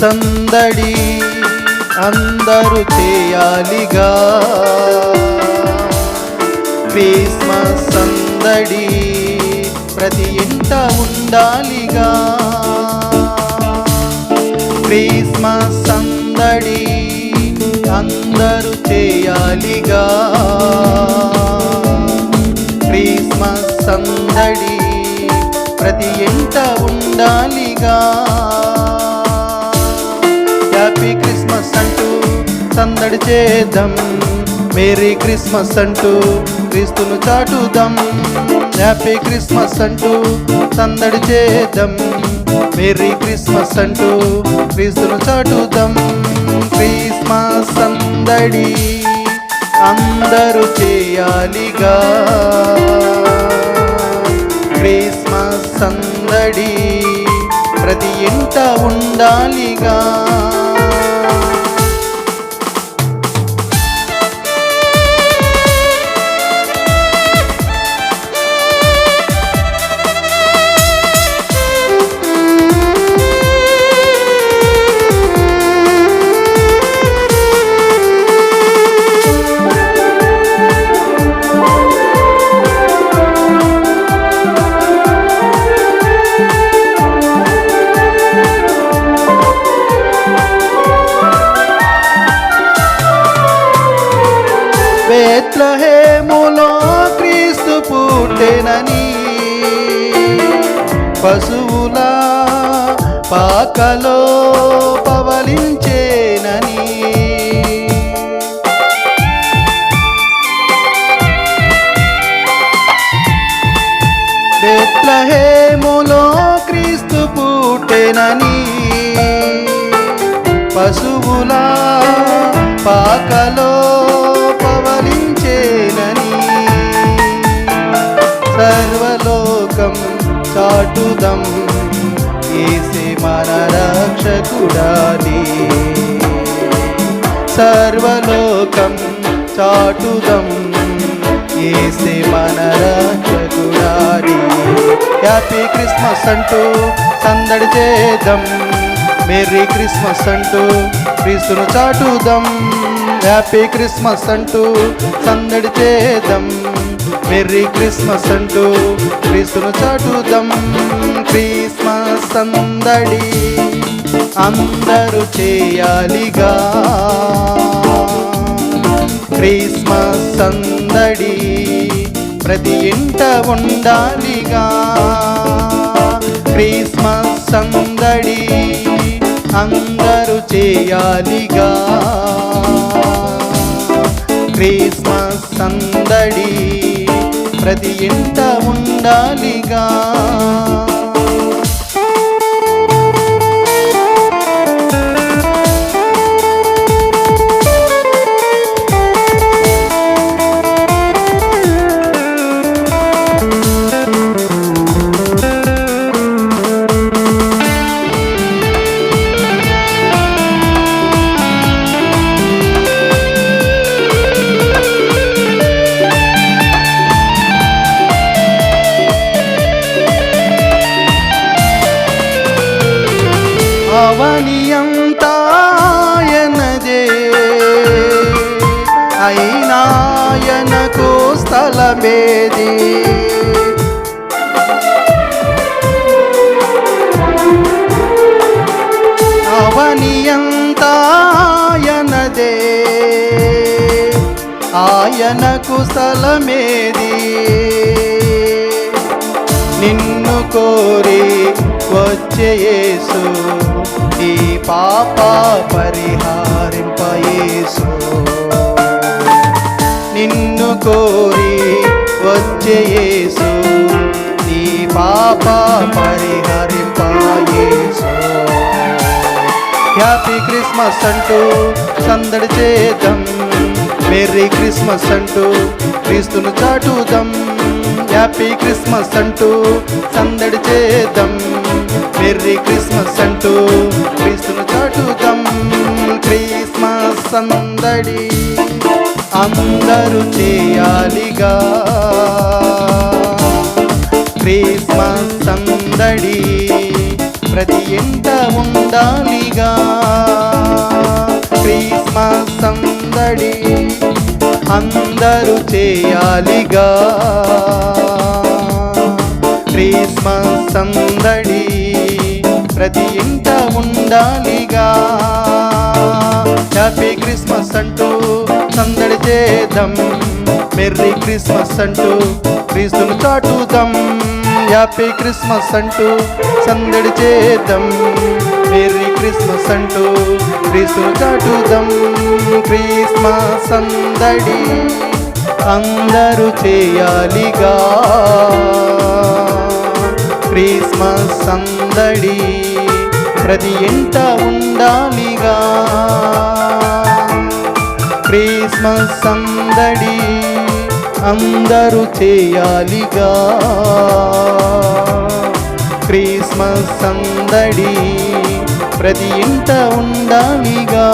సందడి అందరూ చేయాలిగా. క్రిస్మస్ సందడి ప్రతి ఇంట ఉండాలిగా. క్రిస్మస్ సందడి అందరూ చేయాలిగా. క్రిస్మస్ సందడి ప్రతి ఇంట ఉండాలిగా. సందడి చేద్దాం. మేరీ క్రిస్మస్ అంటూ క్రీస్తును చాటుదాం. హ్యాపీ క్రిస్మస్ అంటూ సందడి చేద్దాం. మేరీ క్రిస్మస్ అంటూ క్రీస్తును చాటుదాం. క్రిస్మస్ సందడి అందరూ చేయాలిగా. క్రిస్మస్ సందడి ప్రతి ఇంట ఉండాలిగా. బెత్లహేములో క్రీస్తు పుట్టెనని. పశువుల పాకలో పవలించేనని. బెత్లహేములో క్రీస్తు పుట్టెనని. పశువుల పాకలో సర్వలోకం చాటుదం. ఏసే మన రక్షకుడాలి సర్వలోకం చాటుదం. ఏసే మన రక్షకుడాలి హ్యాపీ క్రిస్మస్ అంటూ సందడి చేద్దాం. మేరీ క్రిస్మస్ అంటూ క్రీస్తును చాటుదాం. హ్యాపీ క్రిస్మస్ అంటూ సందడి చేద్దాం. మెర్రీ క్రిస్మస్ అంటూ క్రీస్తును చాటుదాం. క్రిస్మస్ సందడి అందరూ చేయాలిగా. క్రిస్మస్ సందడి ప్రతి ఇంట ఉండాలిగా. క్రిస్మస్ సందడి అందరూ చేయాలిగా. క్రిస్మస్ సందడి ప్రతి ఇంట ఉండాలిగా. అవనియంతాయనదే అయినాయనకు స్థలమేది అవనియంతాయనదే ఆయనకు స్థలమేది. నిన్ను కోరి వచ్చే ఈ పాప పరిహారింపయేసు నిన్ను కోరి వచ్చే ఈ పాప పరిహరింపయేసు హ్యాపీ క్రిస్మస్ అంటూ సందడి చేద్దాం. మెర్రీ క్రిస్మస్ అంటూ క్రీస్తును చాటుదాం. హ్యాపీ క్రిస్మస్ అంటూ సందడి చేద్దాం. మెర్రీ క్రిస్మస్ అంటూ క్రీస్తును చాటుదాం. క్రిస్మస్ సందడి అందరూ చేయాలిగా. క్రిస్మస్ సందడి ప్రతి ఎంత ఉండాలిగా. క్రిస్మస్ సందడి అందరూ చేయాలిగా. క్రిస్మస్ సందడి ప్రతి ఇంట ఉండాలిగా. హ్యాపీ క్రిస్మస్ అంటూ సందడి చేద్దాం. మెర్రీ క్రిస్మస్ అంటూ క్రీస్తును చాటుదాం. హ్యాపీ క్రిస్మస్ అంటూ సందడి చేద్దాం. మెర్రీ క్రిస్మస్ అంటూ క్రీస్తును చాటుదాం. క్రిస్మస్ సందడి. అందరూ చేయాలిగా. క్రిస్మస్ సందడి ప్రతి ఇంట ఉండాలిగా. క్రిస్మస్ సందడి అందరూ చేయాలిగా. క్రిస్మస్ సందడి ప్రతి ఇంట ఉండాలిగా.